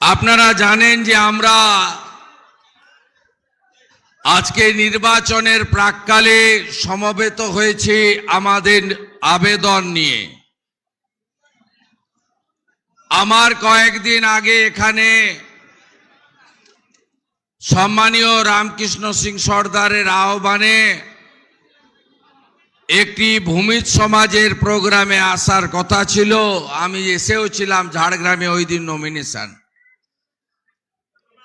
আপনারা জানেন যে আমরা আজকে নির্বাচনের প্রাককালে সমবেত হয়েছি আমাদের আবেদন নিয়ে। আমার কয়েকদিন আগে এখানে সম্মানীয় রামকৃষ্ণ সিং সর্দারের আহ্বানে একটি ভূমিজ সমাজের প্রোগ্রামে আসার কথা ছিল। আমি এসেও ছিলাম ঝাড়গ্রামে ওই দিন নমিনেশন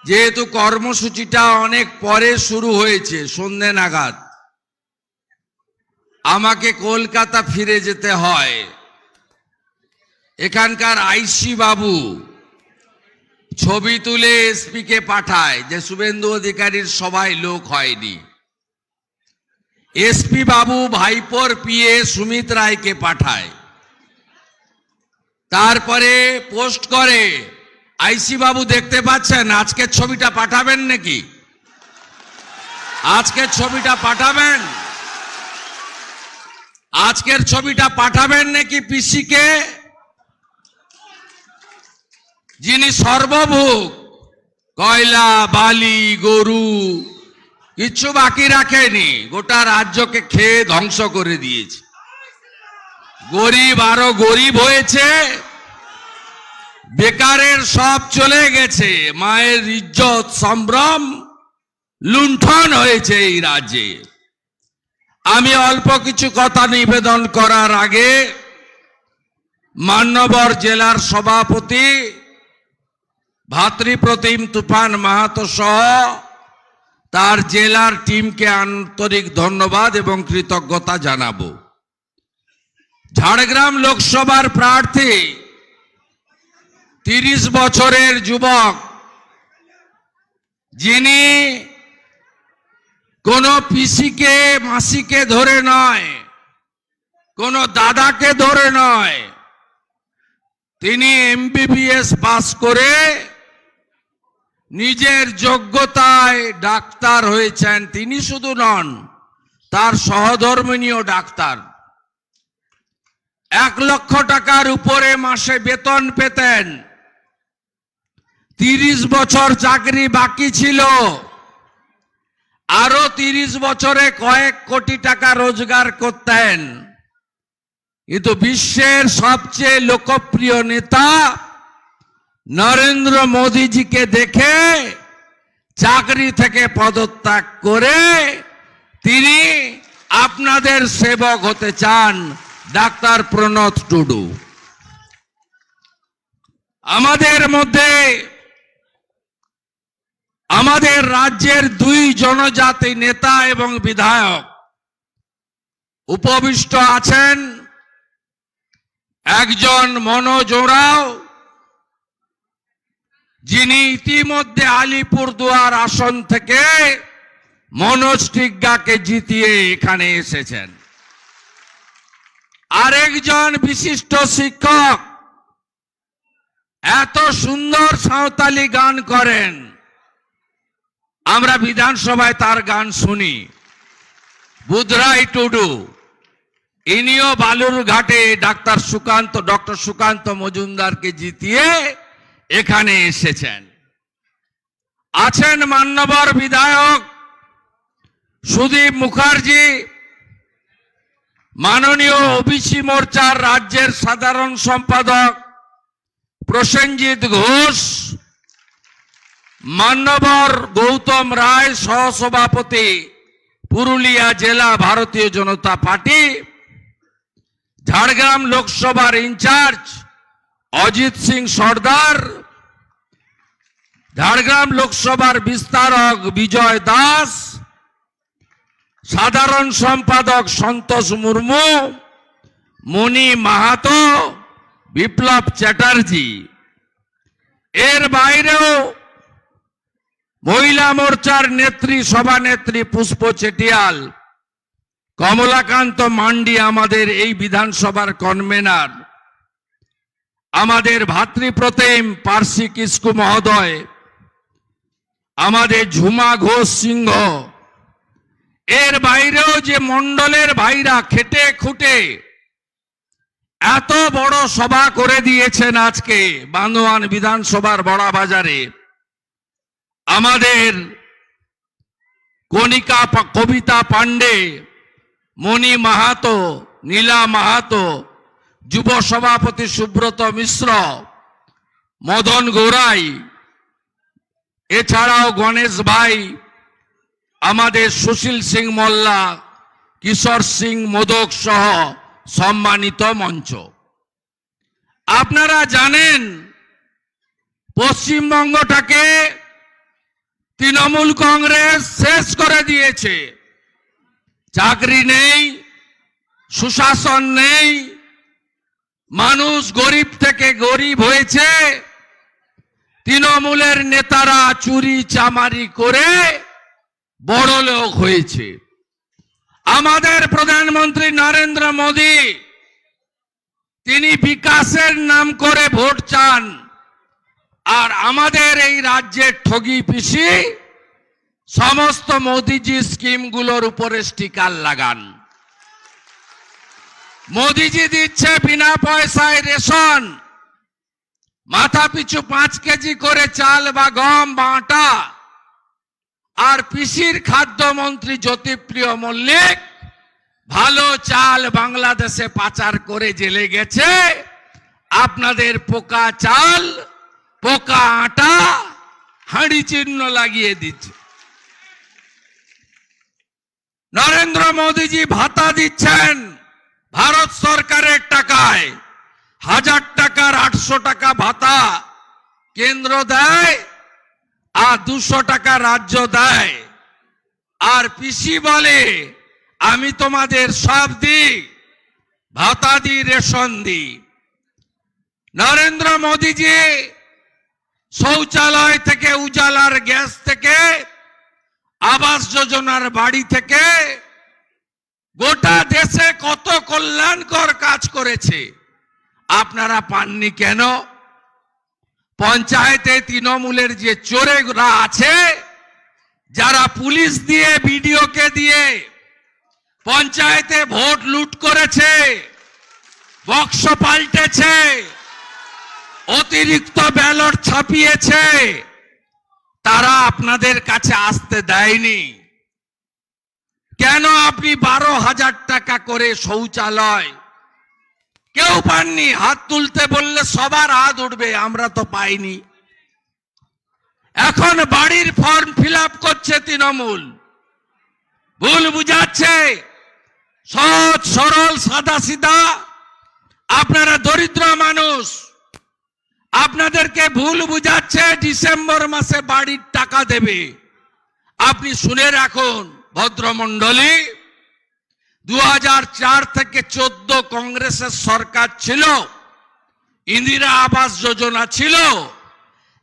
যেহেতু কর্মসূচিটা অনেক পরে শুরু হয়েছে, সন্ধে নাগাদ। আমাকে কলকাতা ফিরে যেতে হয়। এখানকার আইসি বাবু ছবি তুলে এসপি কে পাঠায় যে শুভেন্দু অধিকারীর সবাই লোক হয়নি। এসপি বাবু ভাইপোর পিয়ে সুমিত রায়কে পাঠায়। তারপরে পোস্ট করে আইসি বাবু দেখতে পাচ্ছেন? আজকের ছবিটা পাঠাবেন নাকি? আজকের ছবিটা পাঠাবেন? আজকের ছবিটা পাঠাবেন নাকি পিসিকে? যিনি সর্বভোগ, কয়লা, বালি, গরু, কিচ্ছু বাকি রাখেনি, গোটা রাজ্যকে খেয়ে ধ্বংস করে দিয়েছে। গরিব আরও গরিব হয়েছে। বেকারের সব চলে গেছে। মায়ের ইজ্জত, সম্ভ্রম লুণ্ঠন হয়েছে এই রাজ্যে। আমি অল্প কিছু কথা নিবেদন করার আগে মান্যবর জেলার সভাপতি ভাতৃপ্রতিম তুফান মাহাতো সহ তার জেলার টিমকে আন্তরিক ধন্যবাদ এবং কৃতজ্ঞতা জানাব। ঝাড়গ্রাম লোকসভার প্রার্থী তিরিশ বছরের যুবক, যিনি কোন পিসিকে, মাসিকে ধরে নয়, কোন দাদাকে ধরে নয়, তিনি এমবিবিএস পাস করে নিজের যোগ্যতায় ডাক্তার হয়েছেন। তিনি শুধু নন, তার সহধর্মিনীয় ডাক্তার। এক লক্ষ টাকার উপরে মাসে বেতন পেতেন। তিরিশ বছর চাকরি বাকি ছিল। আরও তিরিশ বছরে কয়েক কোটি টাকা রোজগার করতেন। কিন্তু বিশ্বের সবচেয়ে লোকপ্রিয় নেতা নরেন্দ্র মোদীজিকে দেখে চাকরি থেকে পদত্যাগ করে তিনি আপনাদের সেবক হতে চান, ডাক্তার প্রণত টুডু। আমাদের মধ্যে আমাদের রাজ্যের দুই জনজাতি নেতা এবং বিধায়ক উপবিষ্ট আছেন একজন মনোজ ওরাও, যিনি ইতিমধ্যে আলিপুরদুয়ার আসন থেকে মনোজ টিগ্গাকে জিতিয়ে এখানে এসেছেন। আরেকজন বিশিষ্ট শিক্ষক, এত সুন্দর সাঁওতালি গান করেন। আমরা বিধানসভায় তার গান শুনি। বুধরাই টুডু, ইনিও বালুর ঘাটে ডাক্তার সুকান্ত, ডক্টর সুকান্ত মজুমদারকে জিতিয়ে এখানে এসেছেন। আছেন মান্যবর বিধায়ক সুদীপ মুখার্জি, মাননীয় ওবিসি মোর্চার রাজ্যের সাধারণ সম্পাদক প্রসেনজিৎ ঘোষ মান্যবর গৌতম রায় সহসভাপতি পুরুলিয়া জেলা ভারতীয় জনতা পার্টি, ঝাড়গ্রাম লোকসভার ইনচার্জ অজিত সিং সর্দার, ঝাড়গ্রাম লোকসভার বিস্তারক বিজয় দাস, সাধারণ সম্পাদক সন্তোষ মুর্মু, মণি মাহাতো, বিপ্লব চ্যাটার্জি। এর বাইরেও মহিলা মোর্চার নেত্রী, সভানেত্রী পুষ্প চেটিয়াল, কমলাকান্ত মান্ডি আমাদের এই বিধানসভার কনভেনার, আমাদের ভাতৃপ্রতিম পার্সি কিস্কু মহোদয়, আমাদের ঝুমা ঘোষ সিংহ। এর বাইরেও যে মন্ডলের ভাইরা খেটে খুটে এত বড় সভা করে দিয়েছেন আজকে বান্দোয়ান বিধানসভার বড়া বাজারে আমাদের কণিকা কবিতা পাণ্ডে, মণি মাহাতো, নীলা মাহাতো, যুব সভাপতি সুব্রত মিশ্র, মদন গৌরাই এছাড়াও গণেশ ভাই, আমাদের সুশীল সিং মোল্লা, কিশোর সিং মোদক সহ সম্মানিত মঞ্চ। আপনারা জানেন পশ্চিমবঙ্গটাকে তৃণমূল কংগ্রেস শেষ করে দিয়েছে। চাকরি নেই, সুশাসন নেই, মানুষ গরিব থেকে গরিব হয়েছে। তৃণমূলের নেতারা চুরি চামারি করে বড় লোক হয়েছে। আমাদের প্রধানমন্ত্রী নরেন্দ্র মোদী, তিনি বিকাশের নাম করে ভোট চান। আর আমাদের এই রাজ্যের ঠগি পিসি সমস্ত মোদিজি স্কিমগুলোর উপরে স্টিকার লাগান। মোদিজি দিচ্ছে বিনা পয়সায় রেশন। মাথা পিছু পাঁচ কেজি করে চাল বা গম বা আটা। আর পিসির খাদ্যমন্ত্রী জ্যোতিপ্রিয় মল্লিক ভালো চাল বাংলাদেশে পাচার করে জেলে গেছে। আপনাদের পোকা চাল পোকা আটা হাঁড়ি চিহ্ন লাগিয়ে দিচ্ছে। নরেন্দ্র মোদীজি ভাতা দিচ্ছেন, ভারত সরকারের টাকায়। হাজার টাকার আটশো টাকা ভাতা কেন্দ্র দেয় আর দুশো টাকা রাজ্য দেয়। আর পিসি বলে, আমি তোমাদের সব দিই, ভাতা দিই, রেশন দিই। নরেন্দ্র মোদীজি শৌচালয় থেকে, উজালার গ্যাস থেকে, আবাস যোজনার বাড়ি থেকে গোটা দেশে কত কল্যাণকর কাজ করেছে। আপনারা পাননি কেন? পঞ্চায়েতে তৃণমূলের যে চোরেরা আছে, যারা পুলিশ দিয়ে, বিডিওকে দিয়ে পঞ্চায়েতে ভোট লুট করেছে, বক্স পাল্টেছে অতিরিক্ত ব্যালট ছাপিয়েছে। তারা আপনাদের কাছে আসতে দেয়নি। কেন আপনি বারো হাজার টাকা করে শৌচালয়? কেউ পাননি। হাত তুলতে বললে সবার হাত উঠবে, আমরা তো পাইনি। এখন বাড়ির ফর্ম ফিল করছে তৃণমূল। ভুল বুঝাচ্ছে। সহজ, সরল সাদা সিধা আপনারা দরিদ্র আপনাদেরকে ভুল বুঝাচ্ছে, ডিসেম্বর মাসে বাড়ির টাকা দেবে। আপনি শুনে রাখুন, ভদ্রমণ্ডলী দু হাজার চার থেকে চোদ্দ কংগ্রেসের সরকার ছিল, ইন্দিরা আবাস যোজনা ছিল,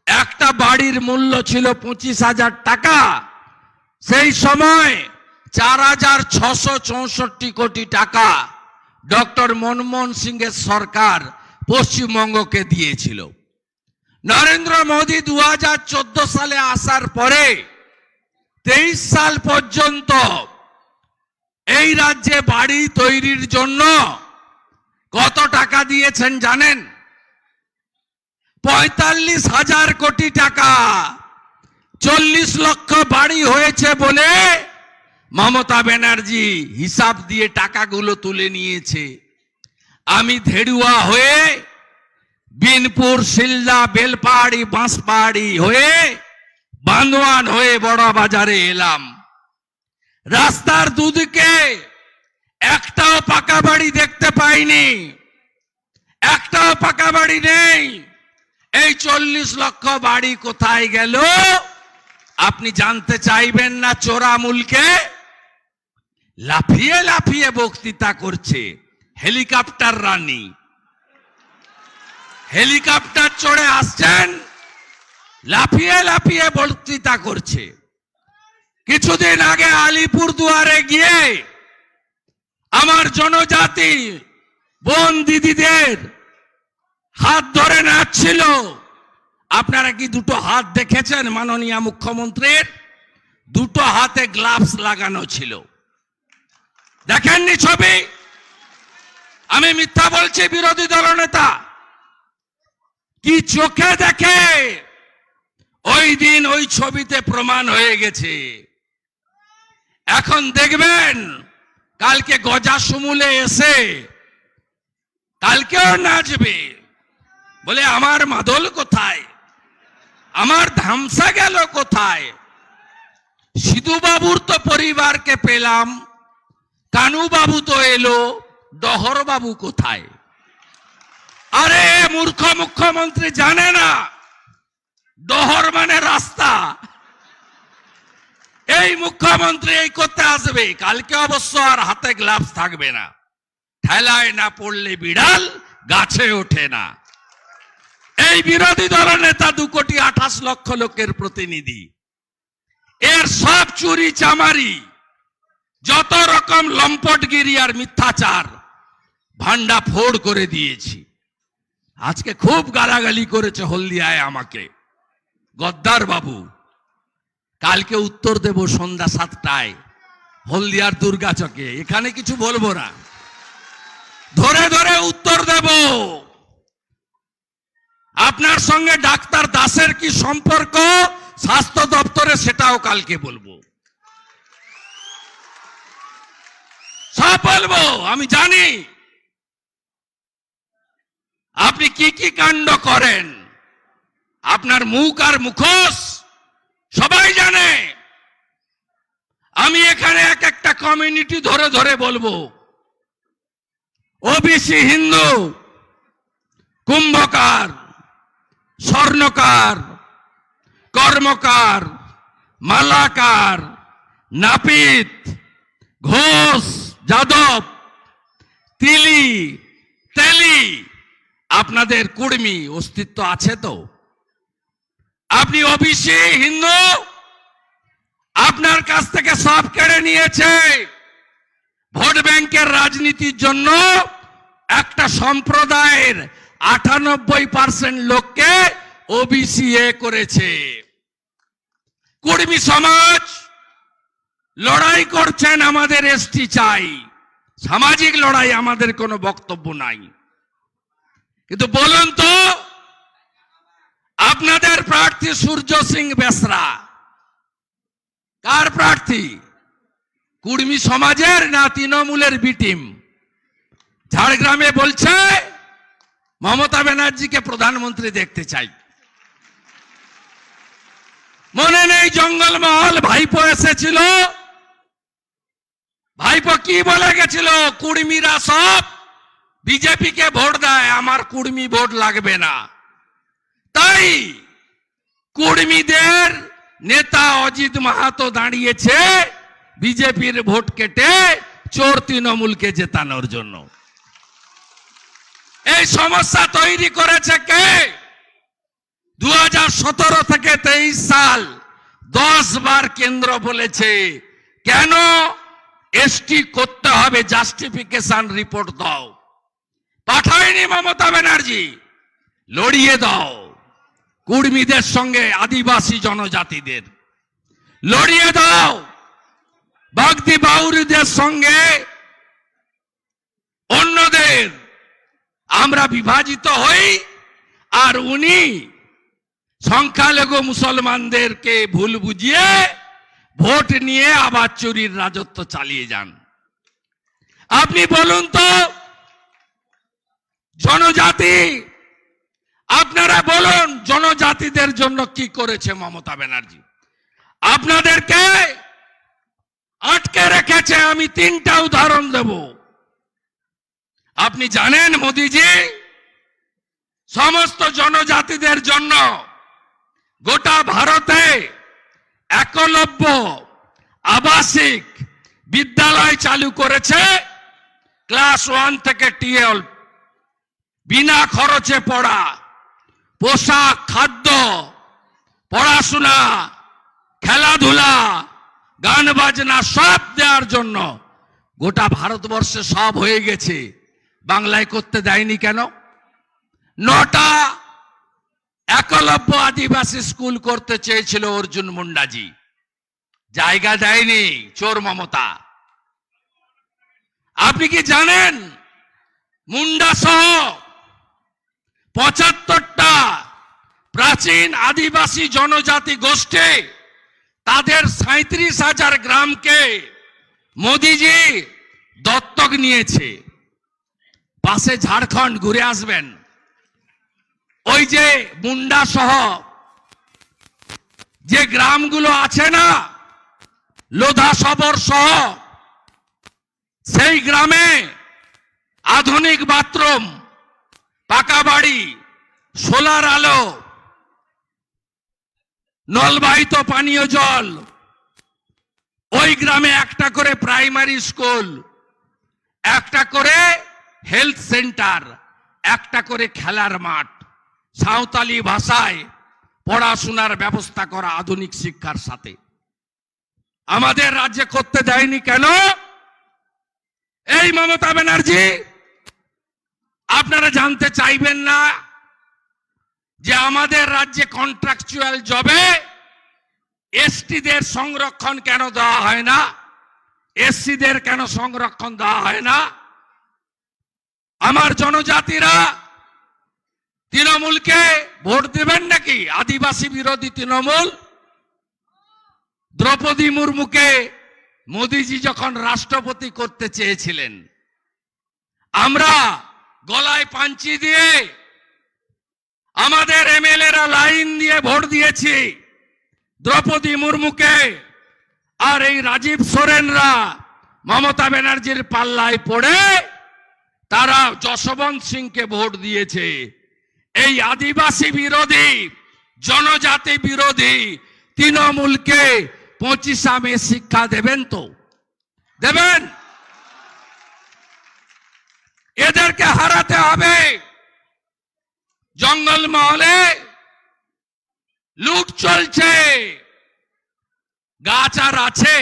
একটা বাড়ির মূল্য ছিল পঁচিশ হাজার টাকা। সেই সময় চার হাজার ছশো চৌষট্টি কোটি টাকা ডক্টর মনমোহন সিং এর সরকার পশ্চিমবঙ্গকে দিয়েছিল। নরেন্দ্র মোদী দু হাজার চোদ্দ সালে আসার পরে তেইশ সাল পর্যন্ত এই রাজ্যে বাড়ি তৈরির জন্য কত টাকা দিয়েছেন জানেন? পঁয়তাল্লিশ হাজার কোটি টাকা। চল্লিশ লক্ষ বাড়ি হয়েছে বলে মমতা ব্যানার্জি হিসাব দিয়ে টাকাগুলো তুলে নিয়েছে। আমি ধেড়ুয়া হয়ে বিনপুর শিলদা বেলপাহাড়ি, বাঁশপাহাড়ি হয়ে বান্দোয়ান হয়ে বড় বাজারে এলাম। রাস্তার দুদিকে একটাও পাকা বাড়ি দেখতে পাইনি। একটাও পাকা বাড়ি নেই। এই চল্লিশ লক্ষ বাড়ি কোথায় গেল? আপনি জানতে চাইবেন না চোরামুলকে লাফিয়ে লাফিয়ে বক্তৃতা করছে হেলিকপ্টার রানী। হেলিকপ্টার চড়ে আসছেন, লাফিয়ে লাফিয়ে বক্তৃতা করছে। কিছুদিন আগে আলিপুর দুয়ারে গিয়ে আমার জনজাতি বোন দিদিদের হাত ধরে নাচছিল। আপনারা কি দুটো হাত দেখেছেন মাননীয় মুখ্যমন্ত্রীর? দুটো হাতে গ্লাভস লাগানো ছিল। দেখেননি ছবি? আমি মিথ্যা বলছি, বিরোধী দলনেতা। কি চোখে দেখে? ওই দিন ওই ছবিতে প্রমাণ হয়ে গেছে। এখন দেখবেন, কালকে গজা সুমুলে এসে কালকেও নাচবে। বলে, আমার মাদল কোথায়? আমার ধামসা গেল কোথায়? সিধু বাবুর তো পরিবারকে পেলাম কানু বাবু তো এলো ডহর বাবু কোথায়? আরে মূর্খ মুখ্যমন্ত্রী জানে না। ডহর মানে রাস্তা। এই মুখ্যমন্ত্রী এই করতে আসবে। কালকে অবশ্য আর হাতে গ্লাভস থাকবে না। ঠেলায় না পড়লে বিড়াল, গাছে ওঠে না। এই বিরোধী দল নেতা দু কোটি আঠাশ লক্ষ লোকের প্রতিনিধি। এর সব চুরি চামারি, যত রকম লম্পটগিরি আর মিথ্যাচার ভান্ডা ফোড় করে দিয়েছি। আজকে খুব গালাগালি করেছে হলদিয়ায় আমাকে। গদ্দার বাবু, কালকে উত্তর দেব সন্ধ্যা সাতটায় হলদিয়ার দুর্গা চকে এখানে কিছু বলব না। ধরে ধরে উত্তর দেব। আপনার সঙ্গে ডাক্তার দাসের কি সম্পর্ক? স্বাস্থ্য দপ্তরে সেটাও কালকে বলব। সব বলব, আমি জানি। আপনি কি কি কাণ্ড করেন? আপনার মুখ আর মুখোশ সবাই জানে। আমি এখানে এক একটা কমিউনিটি ধরে ধরে বলব। ওবিসি হিন্দু, কুম্ভকার, স্বর্ণকার, কর্মকার, মালাকার, নাপিত, ঘোষ, যাদব, তিলি, তেলি। আপনাদের কুর্মী অস্তিত্ব আছে তো? আপনি ওবিসি, হিন্দু, আপনার কাছ থেকে সব কেড়ে নিয়েছে। ভোট ব্যাংকের রাজনীতির জন্য একটা সম্প্রদায়ের আটানব্বই পার্সেন্ট লোককে ওবিসি এ করেছে। কুর্মী সমাজ, লড়াই করছেন আমাদের এসটি চাই। সামাজিক লড়াই আমাদের কোনো বক্তব্য নাই। কিন্তু বলুন তো, আপনাদের প্রার্থী সূর্য সিং বেসরা। কার প্রার্থী? কুর্মী সমাজের না তৃণমূলের বিটিম ঝাড়গ্রামে বলছে, মমতা ব্যানার্জিকে প্রধানমন্ত্রী দেখতে চাই। মনে নেই জঙ্গলমহল, ভাইপো এসেছিল। ভাইপো কি বলে গেছিল? কুর্মীরা সব বিজেপিকে ভোট দেয়, আমার কুর্মী ভোট লাগবে না। তাই কুর্মীদের নেতা অজিত মাহাতো দাঁড়িয়েছে বিজেপির ভোট কেটে চোর তৃণমূলকে জেতানোর জন্য। এই সমস্যা তৈরি করেছে কে? দু হাজার সতেরো থেকে তেইশ সাল দশ বার কেন্দ্র বলেছে, কেন এসটি করতে হবে, জাস্টিফিকেশন রিপোর্ট দাও। পাঠায়নি মমতা ব্যানার্জি। লড়িয়ে দাও। কুর্মীদের সঙ্গে আদিবাসী জনজাতিদের। লড়িয়ে দাও। বাগদি বাউরিদের সঙ্গে অন্যদের। আমরা বিভাজিত হই আর উনি সংখ্যালঘু মুসলমানদেরকে ভুল বুঝিয়ে ভোট নিয়ে আবার চুরির রাজত্ব চালিয়ে যান। আপনি বলুন তো জনজাতি, আপনারা বলুন জনজাতিদের জন্য কি করেছে মমতা ব্যানার্জি? আপনাদেরকে আটকে রেখেছে, আমি তিনটা উদাহরণ দেব। আপনি জানেন মোদিজি, সমস্ত জনজাতিদের জন্য গোটা ভারতে একলব্য আবাসিক বিদ্যালয় চালু করেছে, ক্লাস ওয়ান থেকে টুয়েলভ বিনা খরচে পড়া, পোশাক, খাদ্য, পড়াশোনা, খেলাধুলা, গান বাজনা সব দেওয়ার জন্য গোটা ভারতবর্ষে সব হয়ে গেছে। বাংলায় করতে দেয়নি কেন? নটা একলব্য আদিবাসী স্কুল করতে চেয়েছিল অর্জুন মুন্ডাজি। জায়গা দেয়নি চোর মমতা। আপনি কি জানেন? মুন্ডা সহ পঁচাত্তরটা প্রাচীন আদিবাসী জনজাতি গোষ্ঠী তাদের সাঁত্রিশ হাজার গ্রামকে মোদিজি দত্তক নিয়েছে। পাশে ঝাড়খণ্ড ঘুরে আসবেন। ওই যে মুন্ডা সহ যে গ্রামগুলো আছে না, লোধা সবর সহ, সেই গ্রামে আধুনিক বাথরুম পাকা বাড়ি সোলার আলো, নলবাহিত পানীয় জল। ওই গ্রামে একটা করে প্রাইমারি স্কুল, একটা করে হেলথ সেন্টার, একটা করে খেলার মাঠ। সাঁওতালি ভাষায় পড়াশোনার ব্যবস্থা করা আধুনিক শিক্ষার সাথে। আমাদের রাজ্যে করতে দেয়নি কেন? এই মমতা ব্যানার্জি আপনারা জানতে চাইবেন না যে আমাদের রাজ্যে কন্ট্রাকচুয়াল জবে এসটিদের সংরক্ষণ কেন দেওয়া হয় না? এসসিদের কেন সংরক্ষণ দেওয়া হয় না? আমার জনজাতিরা তৃণমূলকে ভোট দেবেন নাকি? আদিবাসী বিরোধী তৃণমূল? দ্রৌপদী মুর্মুকে মোদিজি যখন রাষ্ট্রপতি করতে চেয়েছিলেন, আমরা গলায় পাঞ্চি দিয়ে আমাদের এমএলএরা লাইন দিয়ে ভোট দিয়েছি। দ্রৌপদী মুর্মুকে আর এই রাজীব সোরেনরা মমতা ব্যানার্জির পাল্লায় পড়ে তারা যশবন্ত সিংকে ভোট দিয়েছে। এই আদিবাসী বিরোধী, জনজাতি বিরোধী তৃণমূলকে পঁচিশা মে শিক্ষা দেবেন তো? দেবেন? এদেরকে হারাতে হবে। জঙ্গল মহলে লুট চলছে। গাছ আর আছে,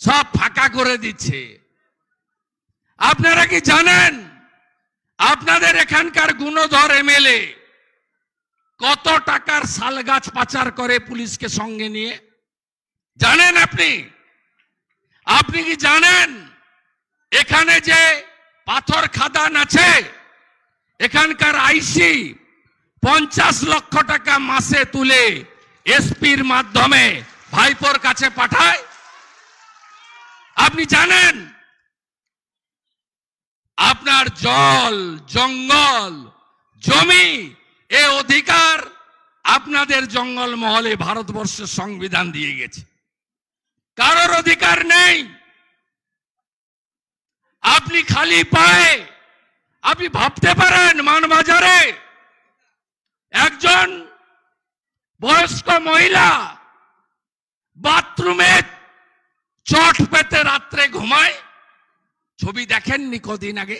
সব ফাঁকা করে দিচ্ছে। আপনারা কি জানেন? আপনাদের এখানকার গুণধর এমএলএ কত টাকার শাল গাছ পাচার করে পুলিশকে সঙ্গে নিয়ে? জানেন আপনি? আপনি কি জানেন? এখানে যে পাথর খাদান আছে। এখানকার আইসি পঞ্চাশ লক্ষ টাকা মাসে তুলে এসপির মাধ্যমে ভাইপোর কাছে পাঠায়। আপনি জানেন, আপনার জল, জঙ্গল, জমি, এ অধিকার আপনাদের জঙ্গল মহলে ভারতবর্ষের সংবিধান দিয়ে গেছে। কারোর অধিকার নেই। আপনি খালি পায়ে, আপনি ভাবতে পারেন মানবাজারে একজন বয়স্ক মহিলা বাথরুমে চট পেতে রাত্রে ঘুমায়, ছবি দেখেননি কদিন আগে?